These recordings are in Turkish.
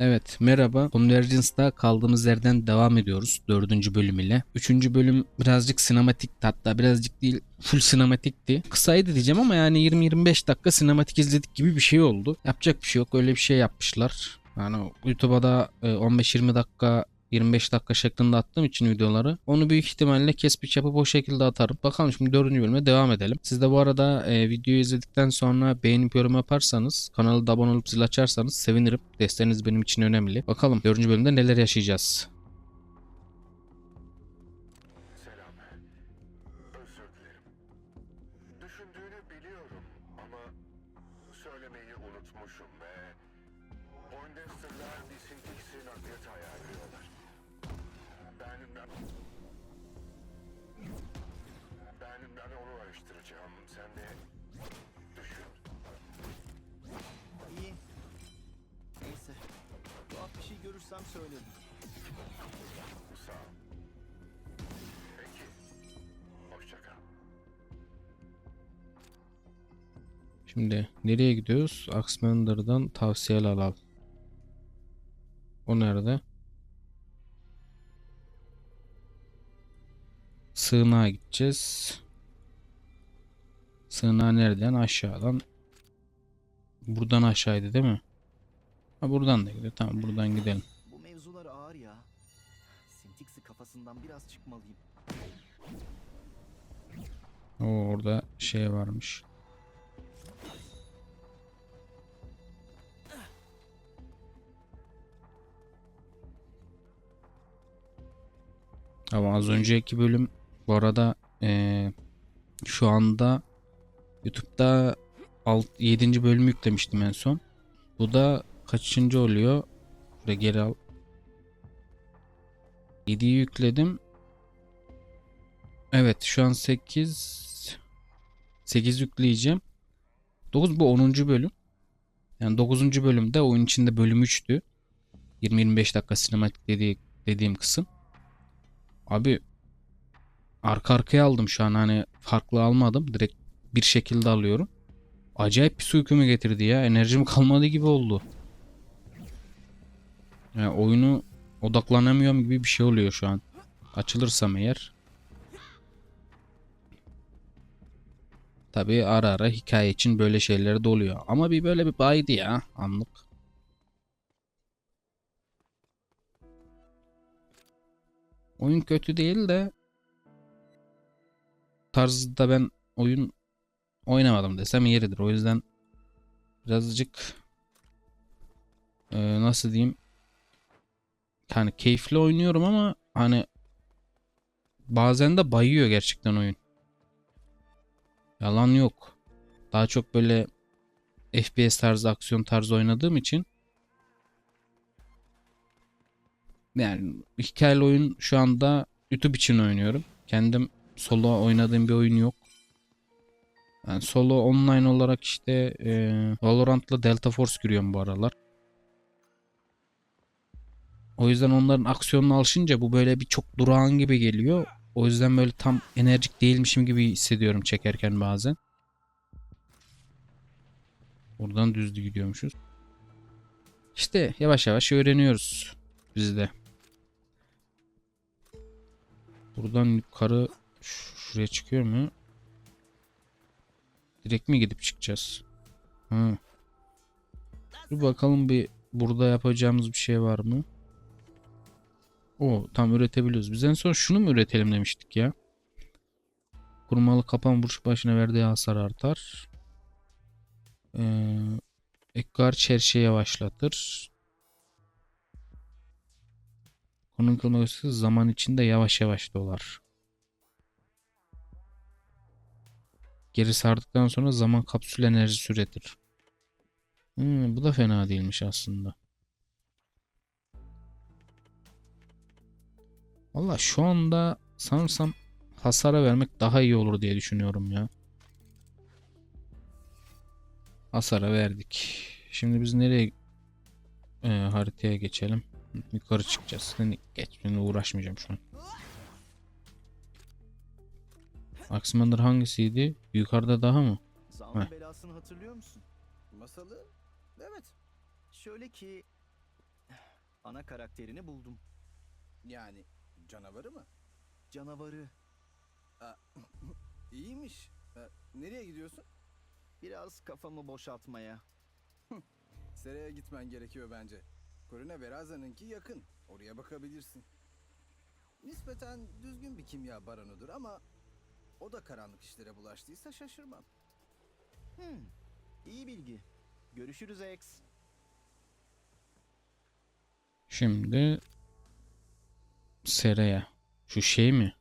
Evet merhaba. Convergence'da kaldığımız yerden devam ediyoruz. Dördüncü bölüm ile. Üçüncü bölüm birazcık sinematikti hatta birazcık değil full sinematikti. Kısaydı diyeceğim ama yani 20-25 dakika sinematik izledik gibi bir şey oldu. Yapacak bir şey yok öyle bir şey yapmışlar. Yani YouTube'a da e, 15-20 dakika 25 dakika şeklinde attığım için videoları. Onu büyük ihtimalle kesmiş yapıp o şekilde atarım. Bakalım şimdi 4. bölüme devam edelim. Siz de bu arada e, videoyu izledikten sonra beğenip yorum yaparsanız, kanala da abone olup zil açarsanız sevinirim. Desteğiniz benim için önemli. Bakalım 4. bölümde neler yaşayacağız. Unutmuşum ve Poindexter'lar bir sinteksi nakliyatı ayarlıyorlar. Ben, ben... Ben, ben onu araştıracağım. Sen de düşün. İyi. Neyse. Tuhaf bir şey görürsem söylerim. Sağ ol. Peki. Hoşça kal. Şimdi nereye gidiyoruz? Axmander'dan tavsiyeler al. O nerede? Sığınağa gideceğiz. Sığınağa nereden? Aşağıdan. Buradan aşağıydı değil mi? Ha buradan da gidiyor. Tamam buradan gidelim. Bu mevzular ağır ya. Sintix'i kafasından biraz çıkmalıyım. O orada şey varmış. Ama az önceki bölüm bu arada eee, şu anda YouTube'da 7. bölümü yüklemiştim en son. Bu da kaçıncı oluyor? Şuraya geri al. 7'yi yükledim. Evet şu an 8 8 yükleyeceğim. 9 bu 10. bölüm. Yani 9. bölümde oyun içinde bölüm 3'tü. 20-25 dakika sinematik dediği, dediğim kısım. Abi arka arkaya aldım şu an hani farklı almadım. Direkt bir şekilde alıyorum. Acayip bir su hükümü getirdi ya. Enerjim kalmadı gibi oldu. Yani oyunu odaklanamıyorum gibi bir şey oluyor şu an. Açılırsam eğer. Tabi ara ara hikaye için böyle şeyler de oluyor. Ama bir böyle bir baydı ya anlık. Oyun kötü değil de tarzda ben oyun oynamadım desem yeridir. O yüzden birazcık e, nasıl diyeyim yani keyifli oynuyorum ama hani bazen de bayıyor gerçekten oyun. Yalan yok. Daha çok böyle FPS tarzı, aksiyon tarzı oynadığım için yani hikayeli oyun şu anda YouTube için oynuyorum. Kendim solo oynadığım bir oyun yok. Yani solo online olarak işte e, Valorant'la Delta Force giriyorum bu aralar. O yüzden onların aksiyonuna alışınca bu böyle bir çok durağan gibi geliyor. O yüzden böyle tam enerjik değilmişim gibi hissediyorum çekerken bazen. Buradan düzlü gidiyormuşuz. İşte yavaş yavaş öğreniyoruz biz de. Buradan yukarı şuraya çıkıyor mu? Direkt mi gidip çıkacağız? Hı. Bir bakalım bir burada yapacağımız bir şey var mı? O tam üretebiliyoruz. Biz en son şunu mu üretelim demiştik ya. Kurmalı kapan vuruş başına verdiği hasar artar. Ee, Ekkar çerçeği yavaşlatır. Konun kılması zaman içinde yavaş yavaş dolar. Geri sardıktan sonra zaman kapsül enerjisi üretir. Hmm, bu da fena değilmiş aslında. Valla şu anda sanırsam hasara vermek daha iyi olur diye düşünüyorum ya. Hasara verdik. Şimdi biz nereye e, haritaya geçelim. Yukarı çıkacağız. Geç. Ben uğraşmayacağım şu an. Aximander hangisiydi? Yukarıda daha mı? Zaun Heh. belasını hatırlıyor musun? Masalı? Evet. Şöyle ki... Ana karakterini buldum. Yani canavarı mı? Canavarı. İyiymiş. Ee, nereye gidiyorsun? Biraz kafamı boşaltmaya. Seraya gitmen gerekiyor bence. Korona Veraza'nınki yakın. Oraya bakabilirsin. Nispeten düzgün bir kimya baronudur ama o da karanlık işlere bulaştıysa şaşırmam. Hmm. İyi bilgi. Görüşürüz X. Şimdi Seraya. Şu şey mi?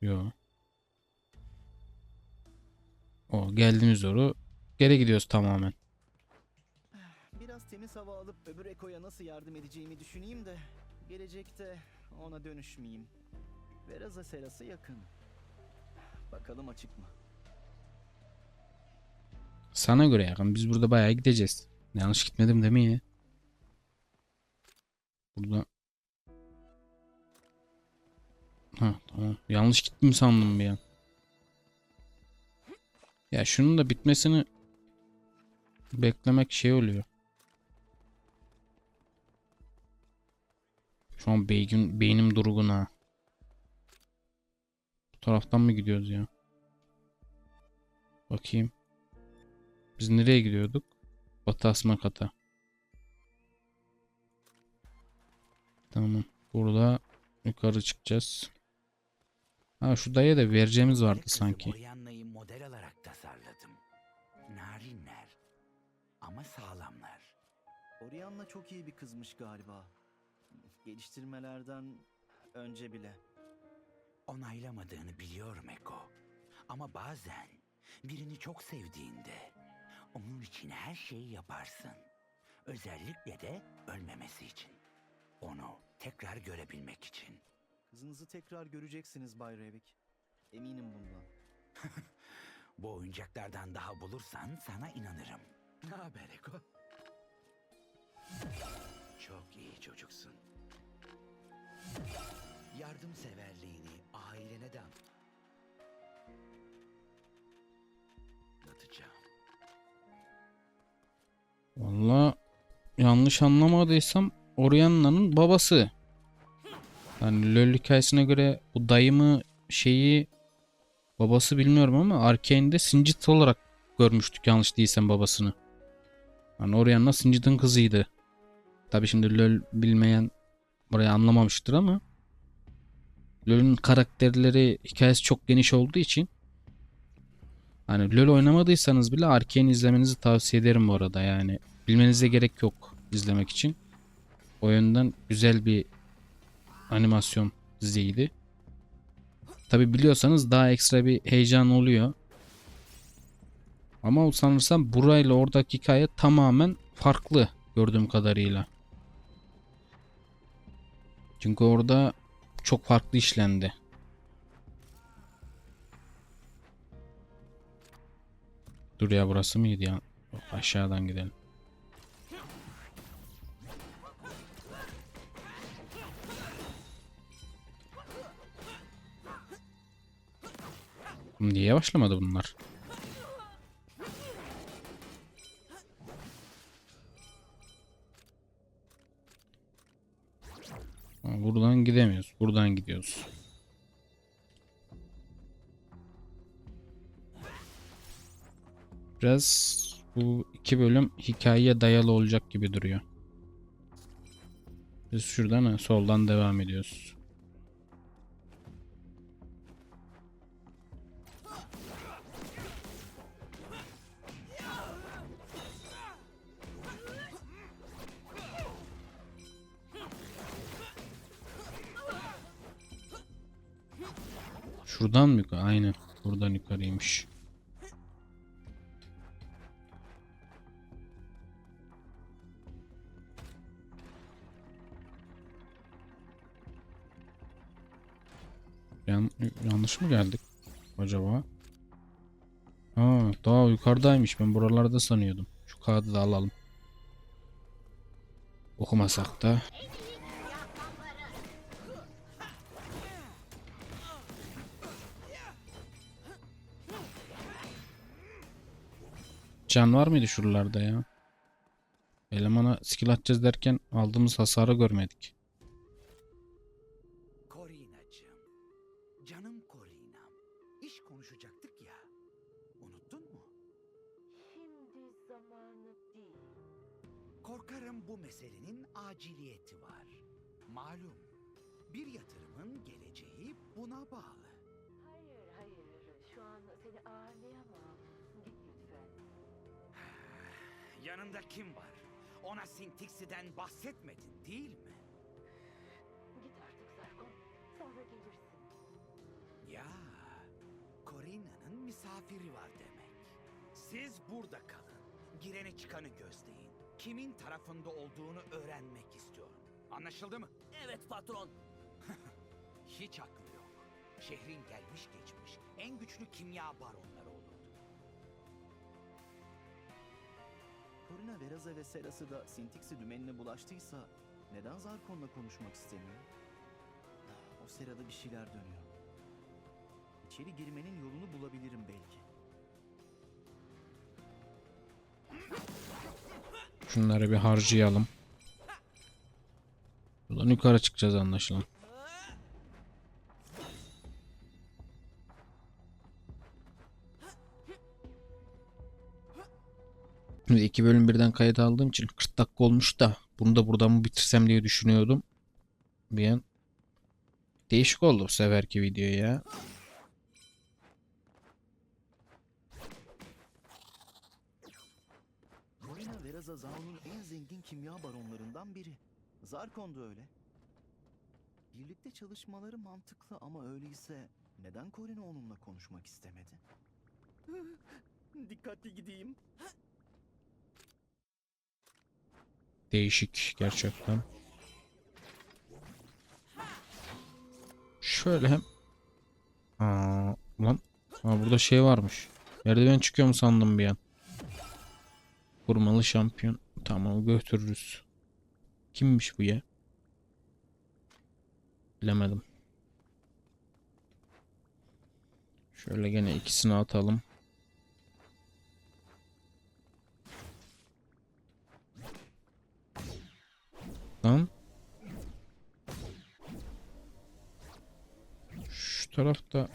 Yo. O geldiğimiz doğru geri gidiyoruz tamamen. Biraz temiz hava alıp öbür Eko'ya nasıl yardım edeceğimi düşüneyim de gelecekte ona dönüşmeyeyim. Veraza serası yakın. Bakalım açık mı? Sana göre yakın. Biz burada bayağı gideceğiz. Yanlış gitmedim değil mi ya? Burada Ha tamam. Yanlış gittim sandım bir an. Ya şunun da bitmesini beklemek şey oluyor. Şu an beynim, beynim durgun ha. Bu taraftan mı gidiyoruz ya? Bakayım. Biz nereye gidiyorduk? Batı Asmakat'a. Tamam. Burada yukarı çıkacağız. Ha şu daya da vereceğimiz vardı sanki. Orianna'yı model alarak tasarladım. Narinler. Ama sağlamlar. Orianna çok iyi bir kızmış galiba. Geliştirmelerden önce bile. Onaylamadığını biliyorum Eko. Ama bazen birini çok sevdiğinde onun için her şeyi yaparsın. Özellikle de ölmemesi için. Onu tekrar görebilmek için. Kızınızı tekrar göreceksiniz Bay Revik. Eminim bundan. Bu oyuncaklardan daha bulursan sana inanırım. Ne haber Eko? Çok iyi çocuksun. Yardımseverliğini ailene de anlatacağım. Valla yanlış anlamadıysam Orianna'nın babası. Yani LoL hikayesine göre bu dayımı şeyi babası bilmiyorum ama Arkane'de Singed olarak görmüştük yanlış değilsem babasını. Yani Orianna Singed'in kızıydı. Tabi şimdi LoL bilmeyen burayı anlamamıştır ama LoL'ün karakterleri hikayesi çok geniş olduğu için Hani LoL oynamadıysanız bile Arkane izlemenizi tavsiye ederim bu arada yani. Bilmenize gerek yok izlemek için. O yönden güzel bir animasyon diziydi. Tabi biliyorsanız daha ekstra bir heyecan oluyor. Ama sanırsam burayla oradaki hikaye tamamen farklı gördüğüm kadarıyla. Çünkü orada çok farklı işlendi. Dur ya burası mıydı ya? Aşağıdan gidelim. Niye yavaşlamadı bunlar? Gidiyoruz. Biraz bu iki bölüm hikayeye dayalı olacak gibi duruyor. Biz şuradan ha, soldan devam ediyoruz. Şuradan mı yukarı? Aynen. Buradan yukarıymış. Yan, yanlış mı geldik acaba? Ha, daha yukarıdaymış. Ben buralarda sanıyordum. Şu kağıdı da alalım. Okumasak da. Can var mıydı şuralarda ya? Elemana skill atacağız derken aldığımız hasarı görmedik. Korinacığım. Canım Korinam. İş konuşacaktık ya. Unuttun mu? Şimdi zamanı değil. Korkarım bu meselenin aciliyeti var. Malum bir yatırımın geleceği buna bağlı. Yanında kim var? Ona Sintixi'den bahsetmedin değil mi? Git artık Zarkon. Sonra gelirsin. Ya, Corina'nın misafiri var demek. Siz burada kalın. Gireni çıkanı gözleyin. Kimin tarafında olduğunu öğrenmek istiyorum. Anlaşıldı mı? Evet patron. Hiç aklı yok. Şehrin gelmiş geçmiş en güçlü kimya baronları Korina Veraza ve Serası da Sintixi dümenine bulaştıysa neden Zarkon'la konuşmak istemiyor? O serada bir şeyler dönüyor. İçeri girmenin yolunu bulabilirim belki. Şunları bir harcayalım. Buradan yukarı çıkacağız anlaşılan. Şimdi iki bölüm birden kayıt aldığım için 40 dakika olmuş da bunu da buradan mı bitirsem diye düşünüyordum. Bir an değişik oldu bu seferki video ya. Korina Veraza Zaun'un en zengin kimya baronlarından biri. Zarkon da öyle. Birlikte çalışmaları mantıklı ama öyleyse neden Korina onunla konuşmak istemedi? Dikkatli gideyim. Değişik gerçekten. Şöyle hem... Lan. Aa, burada şey varmış. Merdiven çıkıyor mu sandım bir an. Kurmalı şampiyon. Tamam götürürüz. Kimmiş bu ya? Bilemedim. Şöyle gene ikisini atalım. Lan. Şu tarafta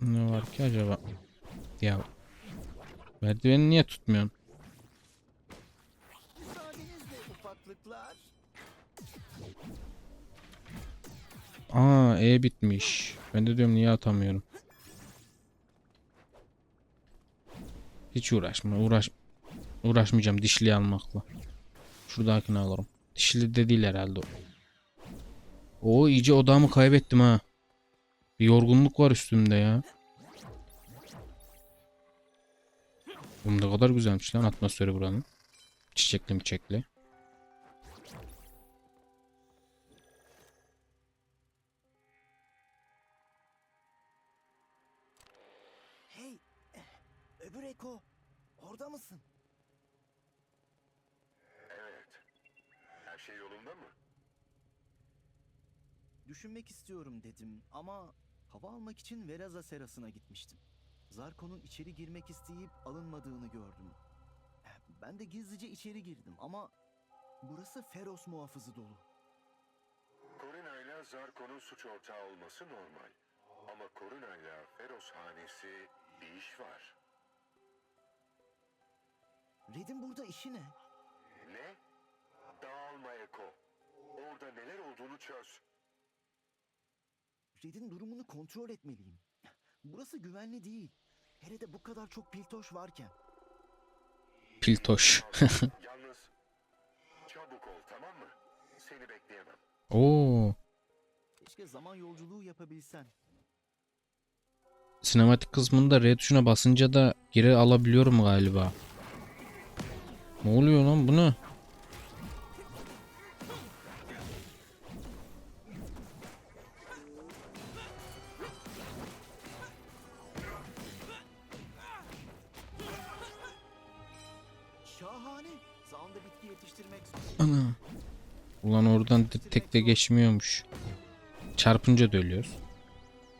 ne var ki acaba? Ya merdiveni niye tutmuyorsun? Aa E bitmiş. Ben de diyorum niye atamıyorum. Hiç uğraşma. Uğraş uğraşmayacağım dişli almakla. Şuradakini alırım. Dişli de değil herhalde o. İyice odamı kaybettim ha. Bir yorgunluk var üstümde ya. Bu ne kadar güzelmiş lan atmosferi buranın. Çiçekli mi çiçekli. Yolunda mı? Düşünmek istiyorum dedim ama hava almak için Veraza serasına gitmiştim. Zarko'nun içeri girmek isteyip alınmadığını gördüm. Ben de gizlice içeri girdim ama burası Feros muhafızı dolu. Corina ile Zarko'nun suç ortağı olması normal. Ama Corina ile Feros hanesi bir iş var. Red'in burada işi ne? Ne? Dağılma Eko. Orada neler olduğunu çöz. Red'in durumunu kontrol etmeliyim. Burası güvenli değil. Hele de bu kadar çok piltoş varken. Piltoş. Yalnız çabuk ol tamam mı? Seni bekleyemem. Oo. Keşke zaman yolculuğu yapabilsen. Sinematik kısmında R tuşuna basınca da geri alabiliyorum galiba. Ne oluyor lan bu ne? De geçmiyormuş. Çarpınca da ölüyoruz.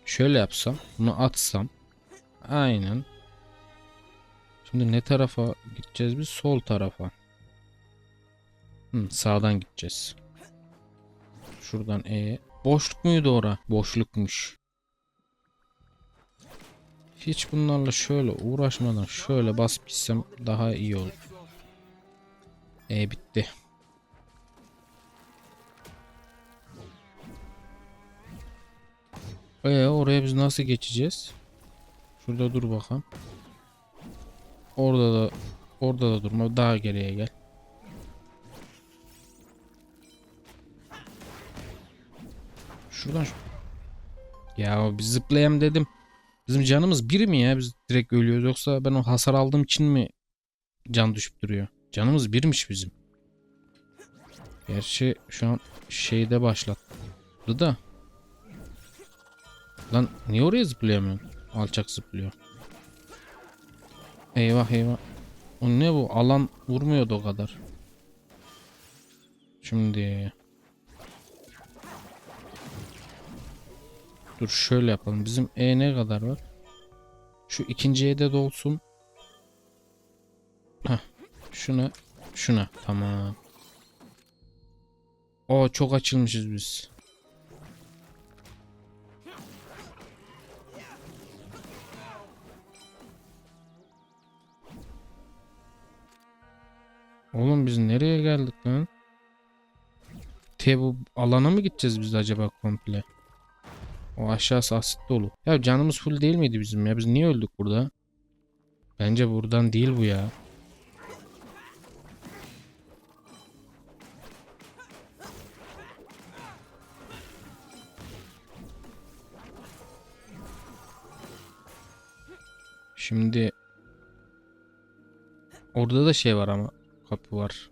Şöyle yapsam. Bunu atsam. Aynen. Şimdi ne tarafa gideceğiz biz? Sol tarafa. Hı, sağdan gideceğiz. Şuradan E. Boşluk muydu ora? Boşlukmuş. Hiç bunlarla şöyle uğraşmadan şöyle basıp gitsem daha iyi olur. E bitti. E oraya biz nasıl geçeceğiz? Şurada dur bakalım. Orada da orada da durma. Daha geriye gel. Şuradan şu- Ya biz zıplayalım dedim. Bizim canımız bir mi ya? Biz direkt ölüyoruz yoksa ben o hasar aldığım için mi can düşüp duruyor? Canımız birmiş bizim. Gerçi şu an şeyde başlattı da. Lan niye oraya zıplayamıyorsun? Alçak zıplıyor. Eyvah eyvah. O ne bu? Alan vurmuyordu o kadar. Şimdi Dur şöyle yapalım. Bizim E ne kadar var? Şu ikinci E'de dolsun. Heh. Şuna. Şuna. Tamam. O çok açılmışız biz. Oğlum biz nereye geldik lan? Te bu alana mı gideceğiz biz acaba komple? O aşağısı asit dolu. Ya canımız full değil miydi bizim ya? Biz niye öldük burada? Bence buradan değil bu ya. Şimdi orada da şey var ama kapı var.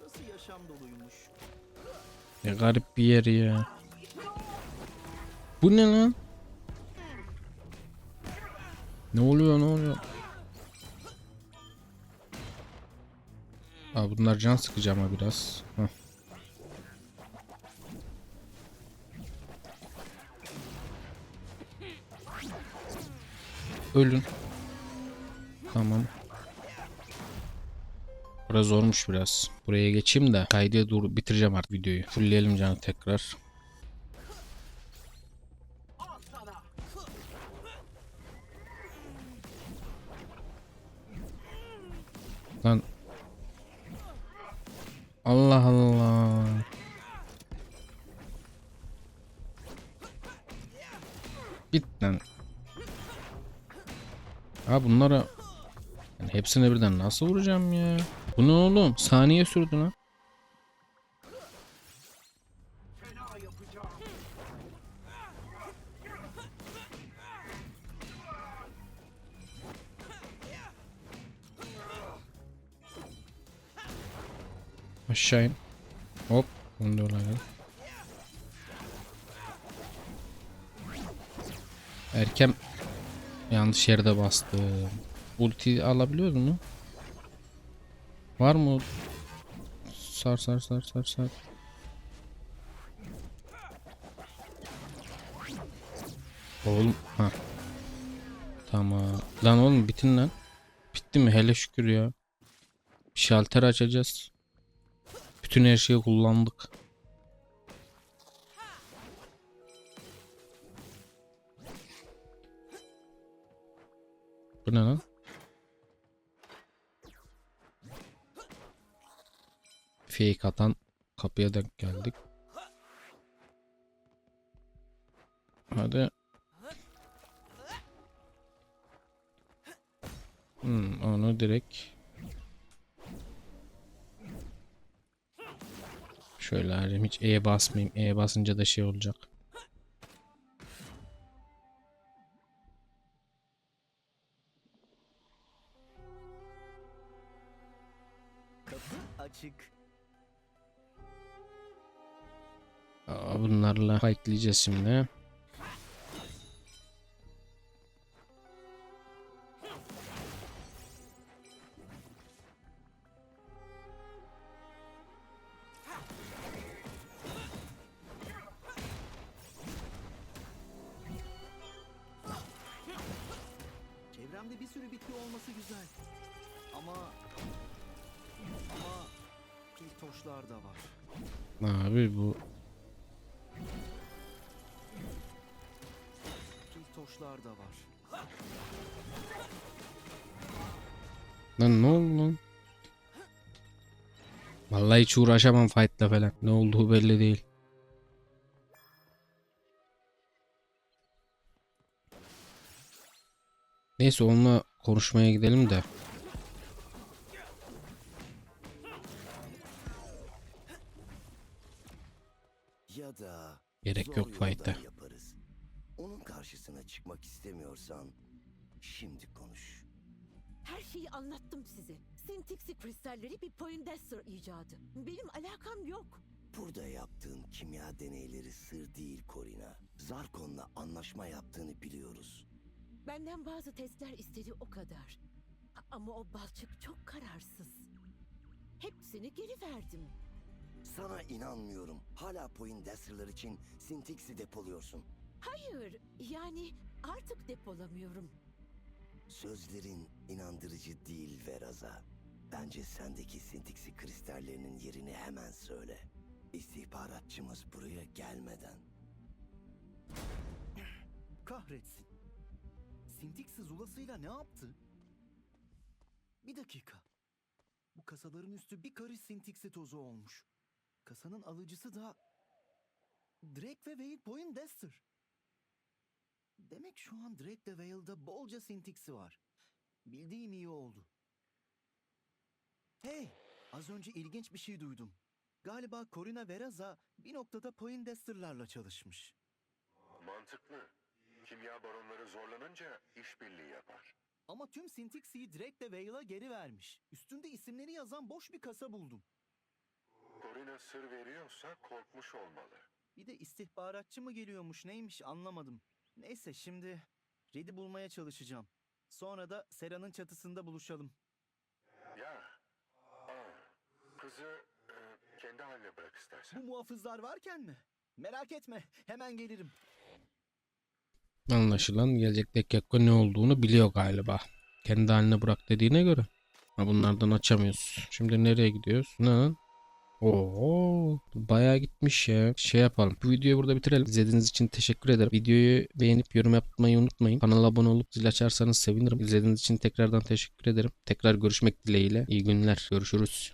Burası yaşam doluymuş. Ne garip bir yer ya. Bu ne lan? Ne oluyor ne oluyor? Aa, bunlar can sıkıcı ama biraz. Heh. Ölün. Tamam. Burası zormuş biraz. Buraya geçeyim de kaydı dur bitireceğim artık videoyu. Fullleyelim canı tekrar. Lan. Allah Allah. Bit lan. Ha bunlara yani hepsine birden nasıl vuracağım ya? Bu ne oğlum? Saniye sürdü lan. Aşağı in. Hop. Bunu da olayalım. Erken yanlış yerde bastım. Ulti alabiliyor mu? Var mı? Sar sar sar sar sar. Oğlum ha. Tamam. Lan oğlum bitin lan. Bitti mi? Hele şükür ya. Bir şalter açacağız. Bütün her şeyi kullandık. Bu ne lan? Fake atan kapıya denk geldik. Hadi. Hmm, onu direkt Şöyle harcayayım. Hiç E basmayayım. E basınca da şey olacak. Fightleyeceğiz şimdi. sürü bitki olması güzel. Ama... Ama... Kiltoşlar da var. Abi bu Kiltoşlar da var. Lan ne oldu lan? Vallahi hiç uğraşamam fight'la falan. Ne olduğu belli değil. Neyse onunla konuşmaya gidelim de. Ya da Gerek yok. Onun karşısına çıkmak istemiyorsan şimdi konuş. Her şeyi anlattım size. Sintiksi kristalleri bir Poindexter icadı. Benim alakam yok. Burada yaptığın kimya deneyleri sır değil Corina. Zarkon'la anlaşma yaptığını biliyoruz. Benden bazı testler istedi o kadar. Ama o balçık çok kararsız. Hepsini geri verdim. Sana inanmıyorum. Hala Poindexter'lar için Sintix'i depoluyorsun. Hayır, yani artık depolamıyorum. Sözlerin inandırıcı değil Veraza. Bence sendeki Sintix'i kristallerinin yerini hemen söyle. İstihbaratçımız buraya gelmeden. Kahretsin. Sintiksi zulasıyla ne yaptı? Bir dakika. Bu kasaların üstü bir karış Sintiksi tozu olmuş. Kasanın alıcısı da... Drake ve Vale Poindexter. Demek şu an Drake ve Vale'da bolca Sintiksi var. Bildiğim iyi oldu. Hey! Az önce ilginç bir şey duydum. Galiba Corina Veraza bir noktada Poindexter'larla çalışmış. Mantıklı. Kimya baronları zorlanınca işbirliği yapar. Ama tüm Sintixi'yi Drake de Vale'a geri vermiş. Üstünde isimleri yazan boş bir kasa buldum. Corina sır veriyorsa korkmuş olmalı. Bir de istihbaratçı mı geliyormuş neymiş anlamadım. Neyse şimdi Red'i bulmaya çalışacağım. Sonra da Sera'nın çatısında buluşalım. Ya, aa, kızı e, kendi haline bırak Bu istersen. muhafızlar varken mi? Merak etme hemen gelirim. Anlaşılan gelecekte Gekko ne olduğunu biliyor galiba. Kendi haline bırak dediğine göre. Ha bunlardan açamıyoruz. Şimdi nereye gidiyoruz? Ne lan? Oo, bayağı gitmiş ya. Şey yapalım. Bu videoyu burada bitirelim. İzlediğiniz için teşekkür ederim. Videoyu beğenip yorum yapmayı unutmayın. Kanala abone olup zil açarsanız sevinirim. İzlediğiniz için tekrardan teşekkür ederim. Tekrar görüşmek dileğiyle. İyi günler. Görüşürüz.